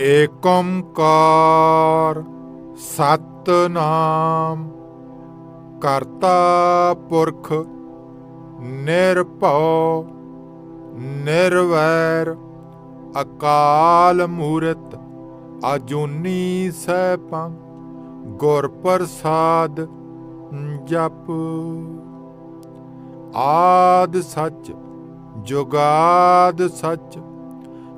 ਏਕ ਓੰਕਾਰ ਸਤਨਾਮ। ਕਰਤਾ ਪੁਰਖ ਨਿਰਭਉ, ਨਿਰਵੈਰ, ਅਕਾਲ ਮੂਰਤ ਅਜੂਨੀ ਸੈਭੰ, ਗੁਰ ਪ੍ਰਸਾਦ ਜਪ। ਆਦ ਸੱਚ, ਜੁਗਾਦ ਸੱਚ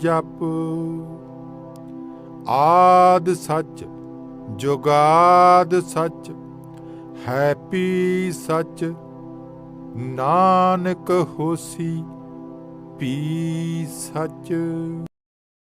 ਜਪ। ਆਦ ਸੱਚ ਜੁਗਾਦ ਸੱਚ ਹੈਪੀ ਸੱਚ ਨਾਨਕ ਹੋਸੀ ਪੀ ਸੱਚ।